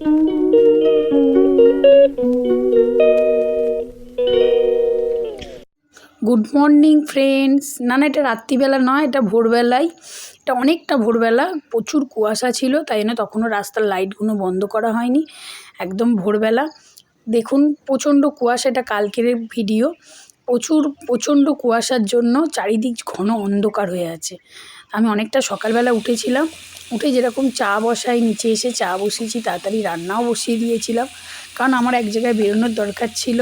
Good morning friends না না, এটা রাত্রিবেলা নয়, এটা ভোরবেলায়। এটা অনেকটা ভোরবেলা। প্রচুর কুয়াশা ছিল, তাই জন্য তখনও রাস্তার লাইটগুলো বন্ধ করা হয়নি। একদম ভোরবেলা। দেখুন, প্রচণ্ড কুয়াশা, এটা কালকের ভিডিও প্রচুর, প্রচণ্ড কুয়াশার জন্য চারিদিক ঘন অন্ধকার হয়ে আছে। আমি অনেকটা সকালবেলা উঠেছিলাম, উঠে যেরকম চা বসাই, নিচে এসে চা বসিয়েছি, তাড়াতাড়ি রান্নাও বসিয়ে দিয়েছিলাম। কারণ আমার এক জায়গায় বেরোনোর দরকার ছিল।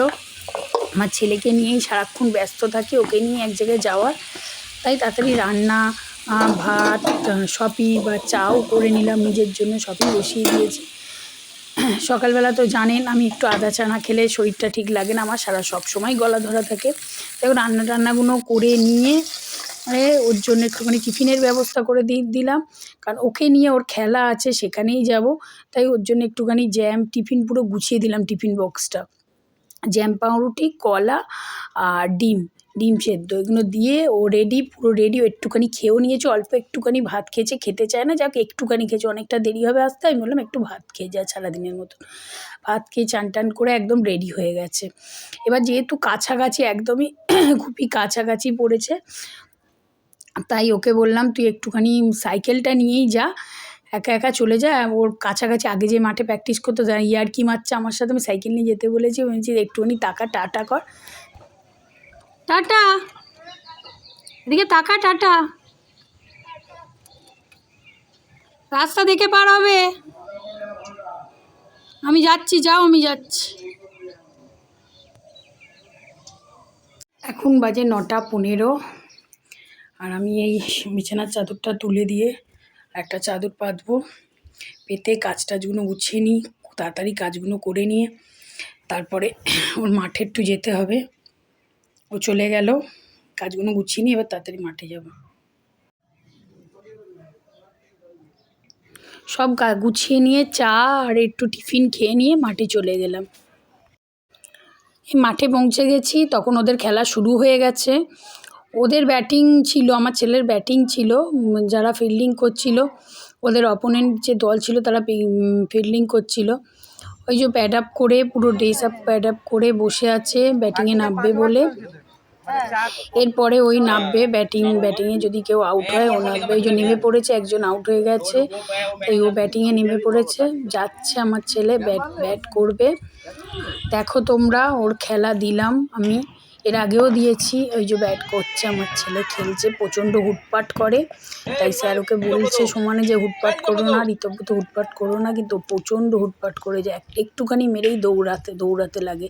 আমার ছেলেকে নিয়েই সারাক্ষণ ব্যস্ত থাকি, ওকে নিয়ে এক জায়গায় যাওয়ার। তাই তাড়াতাড়ি রান্না ভাত সবই বা চাও করে নিলাম, নিজের জন্য সবই বসিয়ে দিয়েছি। সকালবেলা তো জানেন আমি একটু আদা চা না খেলে শরীরটা ঠিক লাগে না আমার সারা সব সময় গলা ধরা থাকে। তাই রান্না টান্নাগুলো করে নিয়ে এ, ওর জন্য একটুখানি টিফিনের ব্যবস্থা করে দিয়ে দিলাম। কারণ ওকে নিয়ে ওর খেলা আছে সেখানেই যাব। তাই ওর জন্য একটুখানি জ্যাম টিফিন পুরো গুছিয়ে দিলাম টিফিন বক্সটা জ্যাম পাউরুটি কলা আর ডিম। ডিম সেদ্ধ, এগুলো দিয়ে ও রেডি পুরো রেডি একটুখানি খেয়েও নিয়েছে, অল্প একটুখানি ভাত খেয়েছে, খেতে চায় না, যাক একটুখানি খেয়েছে, অনেকটা দেরি হবে আসতে, আমি বললাম একটু ভাত খেয়ে যায় সারাদিনের মতো ভাত খেয়ে চান টান করে একদম রেডি হয়ে গেছে। এবার যেহেতু কাছাকাছি একদমই খুবই কাছাকাছি পড়েছে, তাই ওকে বললাম, তুই একটুখানি সাইকেলটা নিয়েই যা, একা একা চলে যা, ওর কাছাকাছি আগে যে মাঠে প্র্যাকটিস করতো, যা ইয়ার কি মারছে আমার সাথে, আমি সাইকেল নিয়ে যেতে বলেছি, বলছি একটুখানি টাকা, টাটা কর। টাটা। এদিকে তাকা, টাটা। রাস্তা দেখে পার হবে। আমি যাচ্ছি, যাও, আমি যাচ্ছি। এখন বাজে নটা পনেরো আর আমি এই বিছানার চাদরটা তুলে দিয়ে একটা চাদর পাতবো। পেতে কাজ টাজগুলো গুছিয়ে নিই, তাড়াতাড়ি কাজগুলো করে নিয়ে তারপরে ওর মাঠে একটু যেতে হবে। ও চলে গেল। কাজগুলো গুছিয়ে নিয়ে এবার তাড়াতাড়ি মাঠে যাব। সব গুছিয়ে নিয়ে চা আর একটু টিফিন খেয়ে নিয়ে মাঠে চলে গেলাম। মাঠে পৌঁছে গেছি, তখন ওদের খেলা শুরু হয়ে গেছে। ওদের ব্যাটিং ছিল, আমার ছেলের ব্যাটিং ছিল, যারা ফিল্ডিং করছিল, ওদের অপোনেন্ট যে দল ছিল তারা ফিল্ডিং করছিল। ওই যে প্যাড আপ করে, পুরো ড্রেস আপ প্যাড আপ করে বসে আছে, ব্যাটিংয়ে নামবে বলে। এরপরে ওই নামবে ব্যাটিং, ব্যাটিংয়ে যদি কেউ আউট হয়, ও নামবে ওই যে নেমে পড়েছে, একজন আউট হয়ে গেছে। তাই ও ব্যাটিংয়ে নেমে পড়েছে। যাচ্ছে আমার ছেলে, ব্যাট ব্যাট করবে। দেখো তোমরা, ওর খেলা দিলাম আমি। এর আগেও দিয়েছি, ওই যে ব্যাট করছে আমার ছেলে, খেলছে, প্রচণ্ড হুটপাট করে। তাই স্যার ওকে বলছে, সমানে যে হুটপাট করো না, ঋতব্রত হুটপাট করো না, কিন্তু প্রচণ্ড হুটপাট করে যায়। একটুখানি মেরেই দৌড়াতে দৌড়াতে লাগে।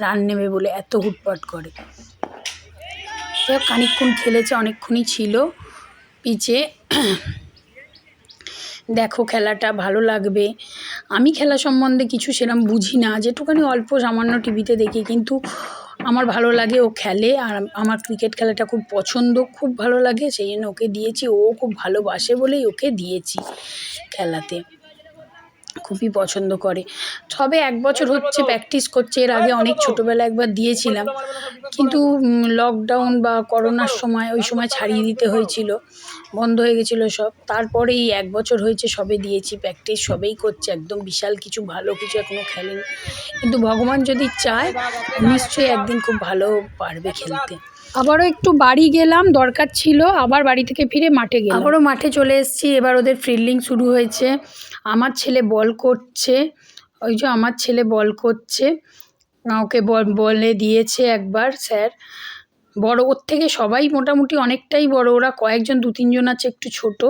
রান নেবে বলে এত হুটপাট করে। সে খানিকক্ষণ খেলেছে, অনেকক্ষণই ছিল। পিচে দেখো খেলাটা ভালো লাগবে। আমি খেলা সম্বন্ধে কিছু সেরম বুঝি না, যেটুকানি অল্প সামান্য টিভিতে দেখি, কিন্তু আমার ভালো লাগে ও খেলে আর আমার ক্রিকেট খেলাটা খুব পছন্দ, খুব ভালো লাগে, সেই জন্য ওকে দিয়েছি। ও খুব ভালোবাসে বলেই ওকে দিয়েছি খেলাতে। খুবই পছন্দ করে। সবে এক বছর হচ্ছে প্র্যাকটিস করছে, এর আগে অনেক ছোটোবেলা একবার দিয়েছিলাম। কিন্তু লকডাউন বা করোনার সময় ওই সময় ছাড়িয়ে দিতে হয়েছিল, বন্ধ হয়ে গেছিল সব। তারপরেই এক বছর হয়েছে সবে দিয়েছি প্র্যাকটিস সবেই করছে, একদম বিশাল কিছু ভালো কিছু এখনও খেলেনি। কিন্তু ভগবান যদি চায়, নিশ্চয়ই একদিন খুব ভালো পারবে খেলতে। আবারও একটু বাড়ি গেলাম, দরকার ছিল, আবার বাড়ি থেকে ফিরে মাঠে গেলাম। আবারও মাঠে চলে এসেছি, এবার ওদের ফিল্ডিং শুরু হয়েছে। আমার ছেলে বল করছে, ওই যে আমার ছেলে বল করছে। ওকে বল দিয়েছে একবার, স্যার। বড়, ওর থেকে সবাই মোটামুটি অনেকটাই বড়, ওরা কয়েকজন, দু তিনজন আছে একটু ছোট।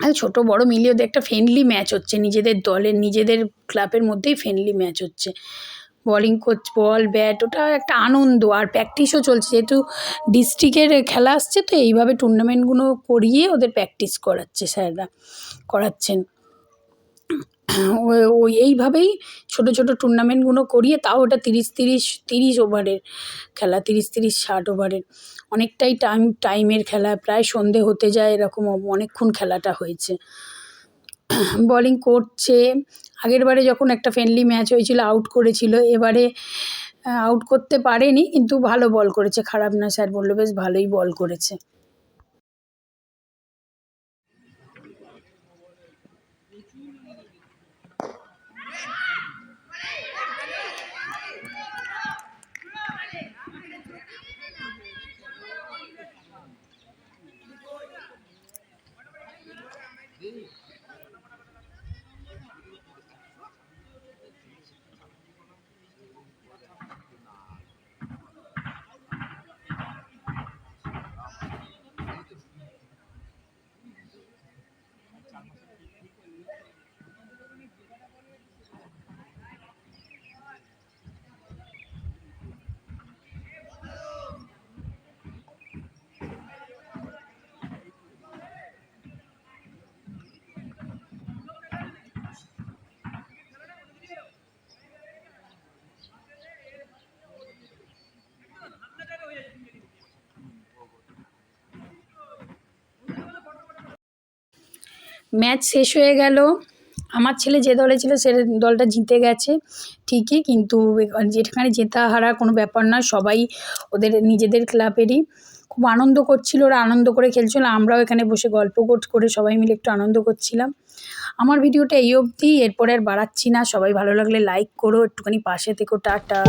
আর ছোট, বড় মিলিয়ে ওদের একটা ফ্রেন্ডলি ম্যাচ হচ্ছে, নিজেদের দলের, নিজেদের ক্লাবের মধ্যেই ফ্রেন্ডলি ম্যাচ হচ্ছে। বলিং কোচ বল ব্যাট ওটা একটা আনন্দ আর প্র্যাকটিসও চলছে। যেহেতু ডিস্ট্রিক্টের খেলা আসছে, তো এইভাবে টুর্নামেন্টগুলো করিয়ে ওদের প্র্যাকটিস করাচ্ছে স্যাররা, করাচ্ছেন। ও- ওই এইভাবেই ছোট ছোট টুর্নামেন্টগুলো করিয়ে তাও ওটা তিরিশ তিরিশ তিরিশ ওভারের খেলা, তিরিশ তিরিশ ষাট ওভারের অনেকটাই টাইম টাইমের খেলা, প্রায় সন্ধে হতে যায় এরকম অনেকক্ষণ খেলাটা হয়েছে। বলিং করছে। আগের বারে যখন একটা ফ্রেন্ডলি ম্যাচ হয়েছিল আউট করেছিল, এবারে আউট করতে পারেনি, কিন্তু ভালো বল করেছে। খারাপ না, স্যার বলল, বেশ ভালোই বল করেছে। ম্যাচ শেষ হয়ে গেল। আমার ছেলে যে দলে ছিল সে দলটা জিতে গেছে, ঠিকই, কিন্তু যেখানে জেতা হারা কোনো ব্যাপার না সবাই ওদের নিজেদের ক্লাবেরই। খুব আনন্দ করছিল, ওরা আনন্দ করে খেলছিল, আমরাও এখানে বসে গল্প করে সবাই মিলে একটু আনন্দ করছিলাম। আমার ভিডিওটা এই অবধি, এরপরে আর বাড়াচ্ছি না, সবাই ভালো লাগলে লাইক করো, একটুখানি পাশে থেকো, টাটা।